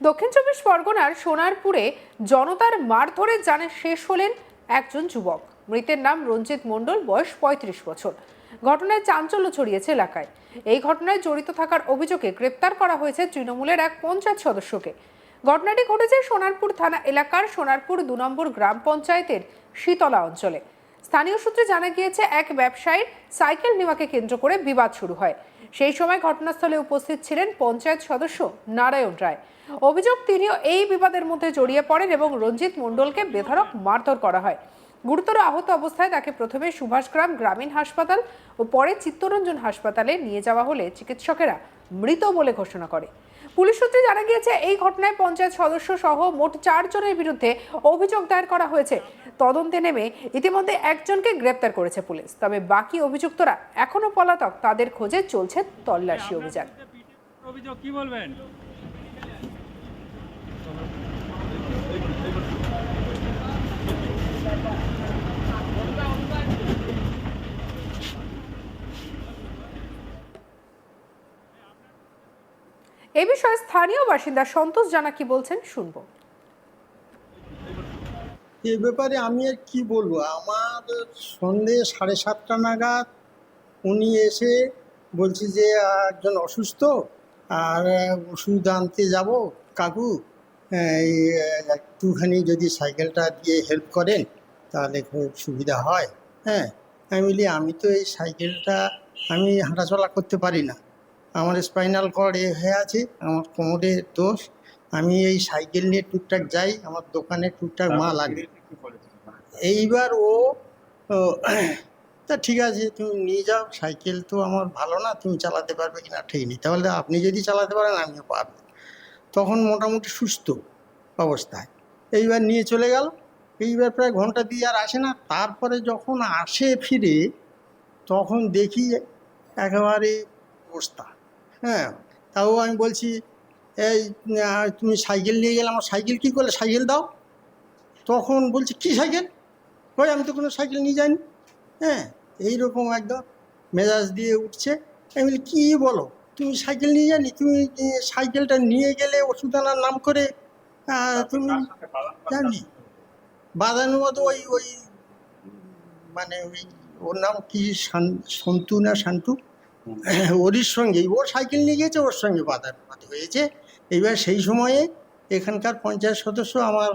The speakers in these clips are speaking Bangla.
দক্ষিণ চব্বিশ পরগনার সোনারপুরে জনতার মারধরে জানে শেষ হলেন একজন যুবক। মৃতের নাম রঞ্জিত মণ্ডল, বয়স পঁয়ত্রিশ বছর। ঘটনায় চাঞ্চল্য ছড়িয়েছে এলাকায়। এই ঘটনায় জড়িত থাকার অভিযোগে গ্রেপ্তার করা হয়েছে তৃণমূলের এক পঞ্চায়েত সদস্যকে। ঘটনাটি ঘটেছে সোনারপুর থানা এলাকার সোনারপুর দু নম্বর গ্রাম পঞ্চায়েতের শীতলা অঞ্চলে। স্থানীয় সূত্রে জানা গিয়েছে, এক ব্যবসায়ীর সাইকেল নেওয়াকে কেন্দ্র করে বিবাদ শুরু হয়। সেই সময় ঘটনাস্থলে উপস্থিত ছিলেন পঞ্চায়েত সদস্য নারায়ণ রায়। অভিযোগ, তিনিও এই বিবাদের মধ্যে জড়িয়ে পড়েন এবং রঞ্জিত মণ্ডলকে বেধারক মারধর করা হয়। গুরুতর আহত অবস্থায় তাকে প্রথমে সুভাষগ্রাম গ্রামীণ হাসপাতাল ও পরে চিত্তরঞ্জন হাসপাতালে নিয়ে যাওয়া হলে চিকিৎসকেরা মৃত বলে ঘোষণা করে। পুলিশ সূত্রে জানা গিয়েছে, এই ঘটনায় পঞ্চায়েত সদস্য সহ মোট চারজনের বিরুদ্ধে অভিযোগ দায়ের করা হয়েছে। তদন্তে নেমে ইতিমধ্যে একজনকে গ্রেপ্তার করেছে পুলিশ। তবে বাকি অভিযুক্তরা এখনও পলাতক। তাদের খোঁজে চলছে তল্লাশি অভিযান। অভিযোগ কি বলবেন? এ বিষয়ে স্থানীয় বাসিন্দা সন্তোষ জানা কি বলছেন শুনব। এ ব্যাপারে আমি আর কি বলব? আমার সন্ধে সাড়ে সাতটা নাগাদ উনি এসে বলছি যে, একজন অসুস্থ, আর ওষুধ আনতে যাব, কাকু। একটুখানি যদি সাইকেলটা দিয়ে হেল্প করেন, তাহলে খুব সুবিধা হয়। হ্যাঁ আমি বলি, আমি তো এই সাইকেলটা, আমি হাঁটাচলা করতে পারি না। আমার স্পাইনাল কর্ড এ হয়ে আছে আমার কোমরের দোষ। আমি এই সাইকেল নিয়ে টুকটাক যাই আমার দোকানে টুকটাক মা লাগে এইবার ও ও, তা ঠিক আছে তুমি নিয়ে যাও। সাইকেল তো আমার ভালো না তুমি চালাতে পারবে কি না ঠিক নেই। তাহলে আপনি যদি চালাতে পারেন আমিও পারব। তখন মোটামুটি সুস্থ অবস্থায়। এইবার নিয়ে চলে গেল। এইবার প্রায় ঘণ্টা দিয়ে আর আসে না। তারপরে যখন আসে ফিরে তখন দেখি একেবারে অবস্থা হ্যাঁ তাও আমি বলছি, এই তুমি সাইকেল নিয়ে গেলে আমার সাইকেল কী করলে? সাইকেল দাও। তখন বলছি, কি সাইকেল? ওই আমি তো কোনো সাইকেল নিয়ে যাইনি। হ্যাঁ এইরকম একদম মেজাজ দিয়ে উঠছে। আমি বলি, কী বলো? তুমি সাইকেল নিয়ে যানি তুমি সাইকেলটা নিয়ে গেলে ওষুধ আনার নাম করে তুমি জানি? বাঁধানো মতো ওই ওই মানে ওই, ওর নাম কি? শান- সন্তু না শান্তু ওরই সঙ্গেই ও সাইকেল নিয়ে গিয়েছে, ওর সঙ্গে বাদানুবাদ হয়েছে। এইবার সেই সময়ে এখানকার পঞ্চায়েত সদস্য আমার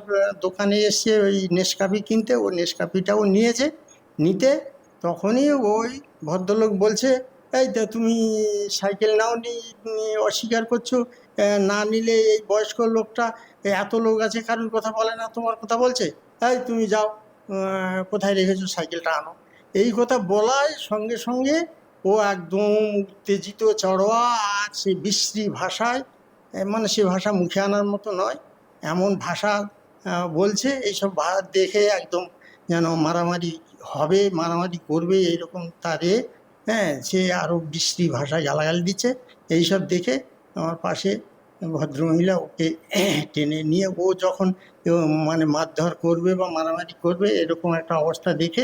দোকানে এসছে ওই নেসকাপি কিনতে, ও নেসকাপিটাও নিয়েছে। নিতে তখনই ওই ভদ্রলোক বলছে, এই তো তুমি সাইকেল নাও নি অস্বীকার করছ। না নিলে এই বয়স্ক লোকটা এত লোক আছে, কারোর কথা বলে না, তোমার কথা বলছে? এই তুমি যাও কোথায় রেখেছো সাইকেলটা আনো? এই কথা বলায় সঙ্গে সঙ্গে ও একদম উত্তেজিত চড়োয়া আর সে বিশ্রী ভাষায় মানে সে ভাষা মুখে আনার মতো নয়, এমন ভাষা বলছে, এইসব দেখে একদম যেন মারামারি হবে, মারামারি করবে, এইরকম তারে হ্যাঁ সে আরও বিশ্রী ভাষায় গালাগালি দিচ্ছে, এইসব দেখে আমার পাশে ভদ্রমহিলা ওকে টেনে নিয়ে, ও যখন মানে মারধর করবে বা মারামারি করবে, এরকম একটা অবস্থা দেখে,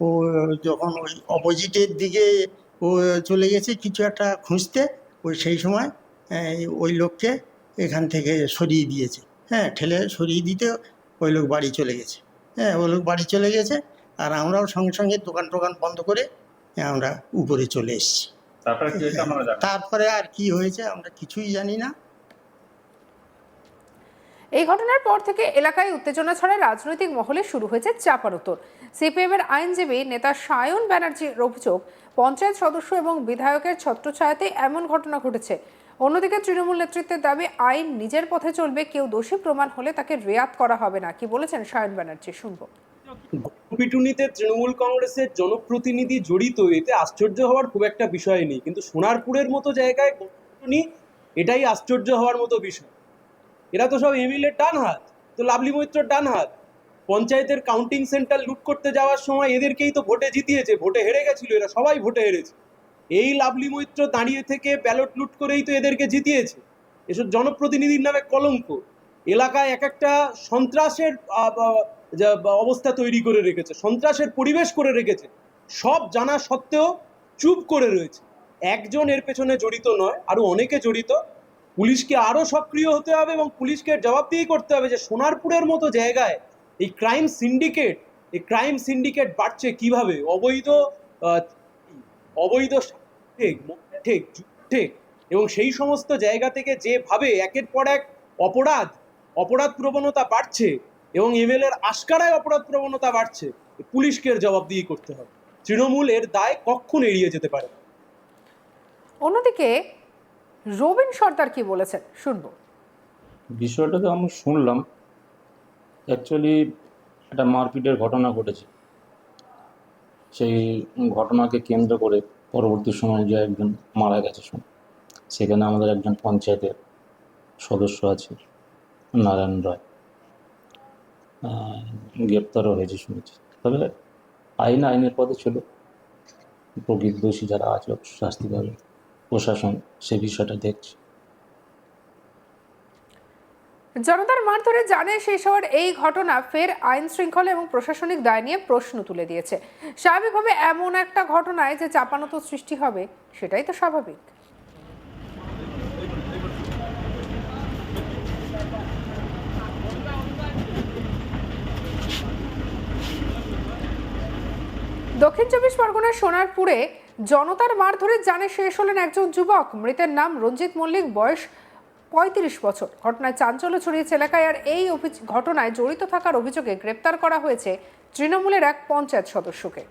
ও যখন ওই অপোজিটের দিকে ও চলে গেছে কিছু একটা খুঁজতে ওই সেই সময় ওই লোককে এখান থেকে সরিয়ে দিয়েছে। হ্যাঁ ঠেলে সরিয়ে দিতে ওই লোক বাড়ি চলে গেছে। হ্যাঁ ওই লোক বাড়ি চলে গেছে আর আমরাও সঙ্গে সঙ্গে দোকান টোকান বন্ধ করে আমরা উপরে চলে এসেছি। তারপরে জানেন তারপরে আর কি হয়েছে আমরা কিছুই জানি না। এই ঘটনার পর থেকে এলাকায় উত্তেজনা ছড়ায় রাজনৈতিক মহলে শুরু হয়েছে চাপানোতর সিপিএমের আইনজীবী নেতা সায়ন ব্যানার্জির অভিযোগ, পঞ্চায়েত সদস্য এবং বিধায়কের ছত্রছায়াতে এমন ঘটনা ঘটেছে। অন্যদিকে তৃণমূল নেতৃত্বের দাবি, আইন নিজের পথে চলবে, কেউ দোষী প্রমাণ হলে তাকে রেয়াত করা হবে না। কি বলেছেন সায়ন ব্যানার্জি? শুনব। পিটুনিতে তৃণমূল কংগ্রেসের জনপ্রতিনিধি জড়িত এতে আশ্চর্য হওয়ার খুব একটা বিষয় নেই। কিন্তু সোনারপুরের মতো জায়গায় এটাই আশ্চর্য হওয়ার মতো বিষয়। এরা তো সব এমএলএ ডান হাত, তো লাভলি মৈত্র ডান হাত। পঞ্চায়েতের কাউন্টিং সেন্টার লুট করতে যাওয়ার সময় এদেরকেই তো ভোটে জিতিয়েছে, ভোটে হেরে গেছিল এরা, সবাই ভোটে হেরেছে। এই লাভলি মৈত্র দাঁড়িয়ে থেকে ব্যালট লুট করেই তো এদেরকে জিতিয়েছে। এসব জনপ্রতিনিধির নামে কলঙ্ক। এলাকায় এক একটা সন্ত্রাসের অবস্থা তৈরি করে রেখেছে, সন্ত্রাসের পরিবেশ করে রেখেছে। সব জানা সত্ত্বেও চুপ করে রয়েছে। একজন এর পেছনে জড়িত নয়, আরও অনেকে জড়িত। পুলিশকে আরও সক্রিয় হতে হবে এবং পুলিশকে জবাবদিহি করতে হবে যে সোনারপুরের মতো জায়গায় এই ক্রাইম সিন্ডিকেট এই ক্রাইম সিন্ডিকেট বাড়ছে কীভাবে? অবৈধ অবৈধ ঠিক ঠিক। এবং সেই সমস্ত জায়গা থেকে যেভাবে একের পর এক অপরাধ অপরাধ প্রবণতা বাড়ছে এবং এমএলএর আশকারায় অপরাধ প্রবণতা বাড়ছে, পুলিশকে জবাবদিহি করতে হবে। তৃণমূল এর দায় কখন এড়িয়ে যেতে পারে। অন্যদিকে রবীন সর্দার কি বলেছেন? শুনব। বিষয়টা তো আমি শুনলাম। অ্যাকচুয়ালি একটা মারপিটের ঘটনা ঘটেছে। সেই ঘটনাকে কেন্দ্র করে পরবর্তী সময় যে একজন মারা গেছে সেখানে আমাদের একজন পঞ্চায়েতের সদস্য আছে, নারায়ণ রায়। গ্রেপ্তারও হয়েছে শুনেছি। তবে আইন আইনের পথে ছিল। প্রকৃত দোষী যারা আছে শাস্তি পাবে। প্রশাসন সে বিষয়টা দেখছে। জনতার মারধরে জানে শেষ হওয়ার এই ঘটনা, ফের আইন শৃঙ্খলা এবং প্রশাসনিক দায় নিয়ে প্রশ্ন তুলে দিয়েছে। স্বাভাবিকভাবে এমন একটা ঘটনায় যে চাপানত সৃষ্টি হবে, সেটাই তো স্বাভাবিক। দক্ষিণ চব্বিশ পরগনার সোনারপুরে জনতার মারধরে জানে শেষ হলেন একজন যুবক। মৃতের নাম রঞ্জিত মল্লিক, বয়স পঁয়ত্রিশ বছর। ঘটনায় চাঞ্চল্য ছড়িয়েছে এলাকায় আর এই ঘটনায় জড়িত থাকার অভিযোগে গ্রেপ্তার করা হয়েছে তৃণমূলের এক পঞ্চায়েত সদস্যকে।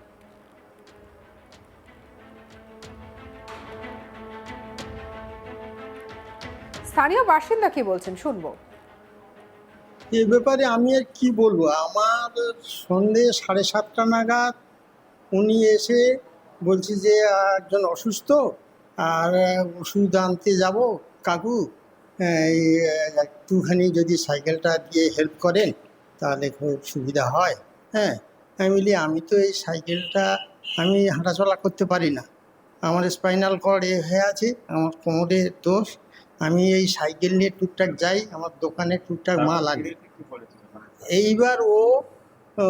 স্থানীয় বাসিন্দা কি বলছেন? শুনব। এ ব্যাপারে আমি আর কি বলব? আমার সন্ধে সাড়ে সাতটা নাগাদ উনি এসে বলছি যে একজন অসুস্থ আর ওষুধ আনতে যাব কাকু। একটুখানি যদি সাইকেলটা দিয়ে হেল্প করেন তাহলে খুব সুবিধা হয়। হ্যাঁ আমি বলি আমি তো এই সাইকেলটা আমি হাঁটাচলা করতে পারি না। আমার স্পাইনাল কর্ড এ হয়ে আছে আমার কোমরের দোষ। আমি এই সাইকেল নিয়ে টুকটাক যাই আমার দোকানে টুকটাক মাল লাগে এইবার ও ও,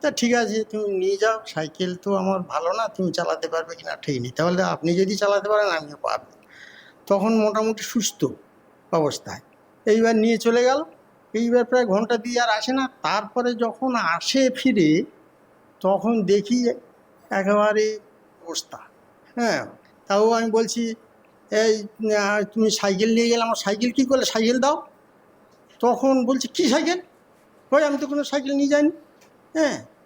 তা ঠিক আছে, তুমি নিয়ে যাও, সাইকেল তো আমার ভালো না, তুমি চালাতে পারবে কিনা ঠিক নেই। তাহলে আপনি যদি চালাতে পারেন, আমিও পারব। তখন মোটামুটি সুস্থ অবস্থায়। এইবার নিয়ে চলে গেল। এইবার প্রায় ঘণ্টা দিয়ে আর আসে না। তারপরে যখন আসে ফিরে, তখন দেখি একেবারে অবস্থা। হ্যাঁ তাও আমি বলছি, এই তুমি সাইকেল নিয়ে গেলে আমার সাইকেল কী করলে? সাইকেল দাও। তখন বলছি, কি সাইকেল? ওই আমি তো কোনো সাইকেল নিয়ে যাইনি। হ্যাঁ